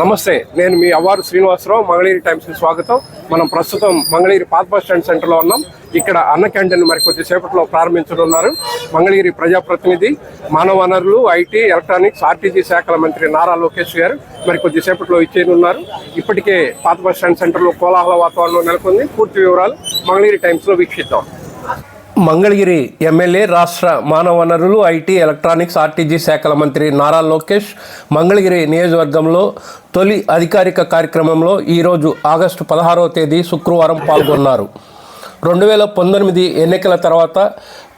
నమస్తే నేను మీ అవ్వారు శ్రీనివాసరావు మంగళగిరి టైమ్స్ స్వాగతం. మనం ప్రస్తుతం మంగళగిరి పాత బస్ స్టాండ్ సెంటర్లో ఉన్నాం. ఇక్కడ అన్న క్యాంటీన్ మరి కొద్దిసేపట్లో ప్రారంభించనున్నారు. మంగళగిరి ప్రజాప్రతినిధి మానవ వనరులు ఐటీ ఎలక్ట్రానిక్స్ ఆర్టీజీ శాఖల మంత్రి నారా లోకేష్ గారు మరి కొద్దిసేపట్లో ఇచ్చేయనున్నారు. ఇప్పటికే పాత బస్ స్టాండ్ సెంటర్లో కోలాహల వాతావరణం నెలకొంది. పూర్తి వివరాలు మంగళగిరి టైమ్స్లో వీక్షిద్దాం. మంగళగిరి ఎమ్మెల్యే రాష్ట్ర మానవ వనరులు ఐటీ ఎలక్ట్రానిక్స్ ఆర్టీజీ శాఖల మంత్రి నారా లోకేష్ మంగళగిరి నియోజకవర్గంలో తొలి అధికారిక కార్యక్రమంలో ఈరోజు ఆగస్టు పదహారవ తేదీ శుక్రవారం పాల్గొన్నారు. రెండు వేల పంతొమ్మిది ఎన్నికల తర్వాత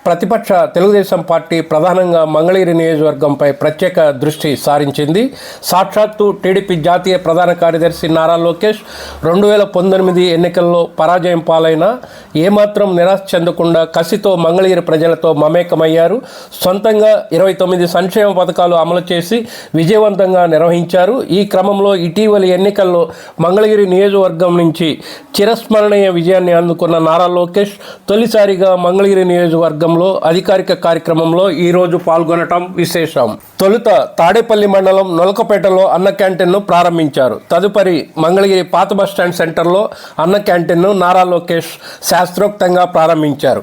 ప్రతిపక్ష తెలుగుదేశం పార్టీ ప్రధానంగా మంగళగిరి నియోజకవర్గంపై ప్రత్యేక దృష్టి సారించింది. సాక్షాత్తు టీడీపీ జాతీయ ప్రధాన కార్యదర్శి నారా లోకేష్ రెండు వేల పంతొమ్మిది ఎన్నికల్లో పరాజయం పాలైన ఏమాత్రం నిరాశ చెందకుండా కసితో మంగళగిరి ప్రజలతో మమేకమయ్యారు. సొంతంగా ఇరవై తొమ్మిది సంక్షేమ పథకాలు అమలు చేసి విజయవంతంగా నిర్వహించారు. ఈ క్రమంలో ఇటీవలి ఎన్నికల్లో మంగళగిరి నియోజకవర్గం నుంచి చిరస్మరణీయ విజయాన్ని అందుకున్న నారా లోకేష్ తొలిసారిగా మంగళగిరి నియోజకవర్గం నియోజకవర్గంలో అధికారిక కార్యక్రమంలో ఈ రోజు పాల్గొనటం విశేషం. తొలుత తాడేపల్లి మండలం నొలకపేటలో అన్న క్యాంటీన్ను ప్రారంభించారు. తదుపరి మంగళగిరి పాత బస్ స్టాండ్ సెంటర్లో అన్న క్యాంటీన్ను నారా లోకేష్ శాస్త్రోక్తంగా ప్రారంభించారు.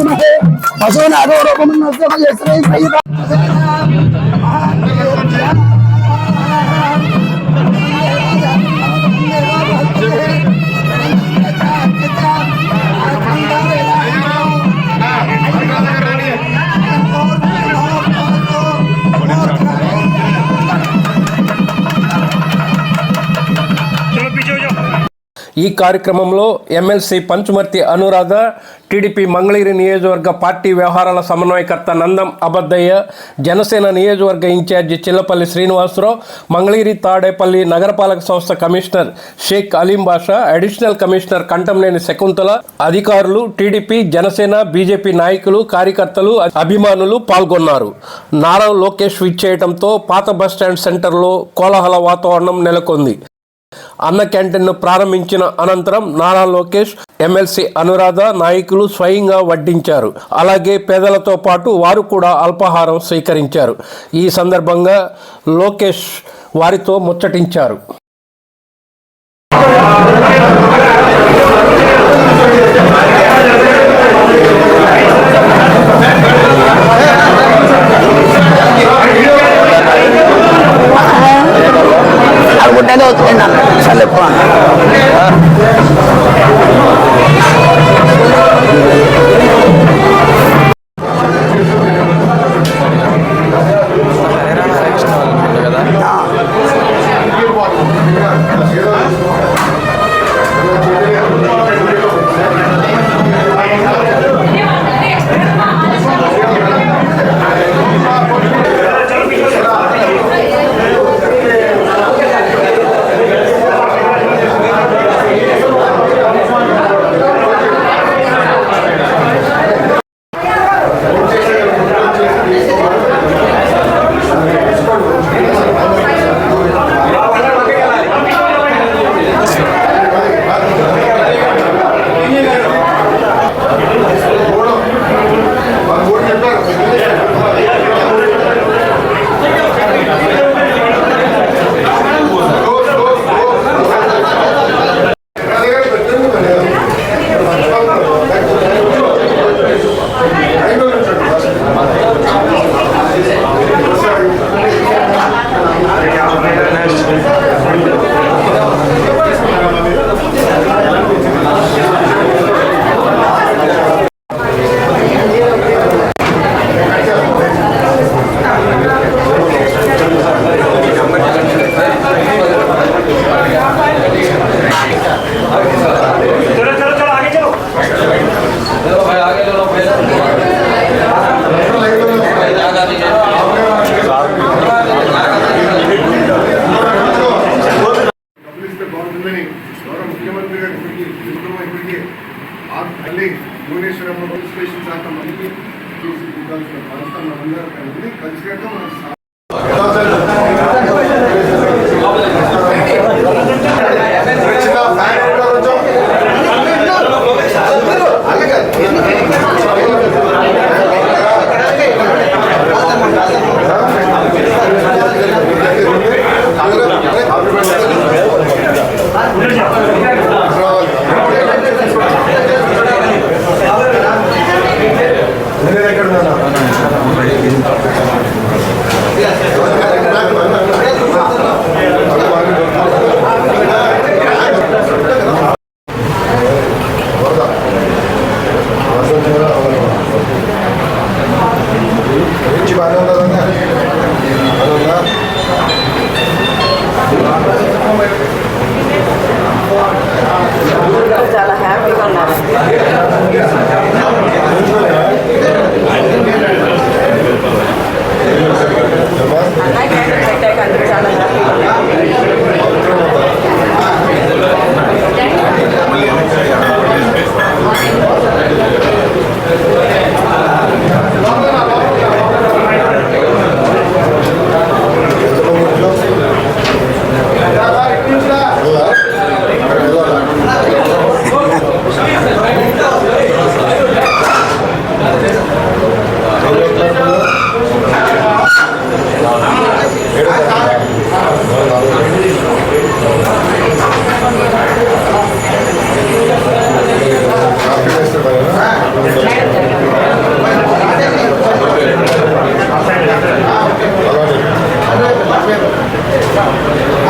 نستعينه وسنعذ ربنا من الزمن يسري سيدا ఈ కార్యక్రమంలో ఎమ్మెల్సీ పంచుమర్తి అనురాధ టీడీపీ మంగళగిరి నియోజకవర్గ పార్టీ వ్యవహారాల సమన్వయకర్త నందం అబద్దయ్య జనసేన నియోజకవర్గ ఇన్ఛార్జి చిల్లపల్లి శ్రీనివాసరావు మంగళగిరి తాడేపల్లి నగరపాలక సంస్థ commissioner Sheikh Aleem Basha additional commissioner Kantamneni Shakuntala అధికారులు టీడీపీ జనసేన బీజేపీ నాయకులు కార్యకర్తలు అభిమానులు పాల్గొన్నారు. నారా లోకేష్ విచ్చేయడంతో పాత బస్టాండ్ సెంటర్లో కోలాహల వాతావరణం నెలకొంది. అన్న క్యాంటీన్ను ప్రారంభించిన అనంతరం నారా లోకేష్ ఎమ్మెల్సీ అనురాధ నాయకులు స్వయంగా వడ్డించారు. అలాగే పేదలతో పాటు వారు కూడా అల్పాహారం స్వీకరించారు. ఈ సందర్భంగా లోకేష్ వారితో ముచ్చటించారు.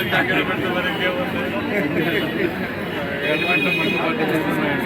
వాళ్ళకి దగ్గర పెడితే మరి ఇంకేముంది ఎటువంటి మంచి పట్టుకుంటున్నాయి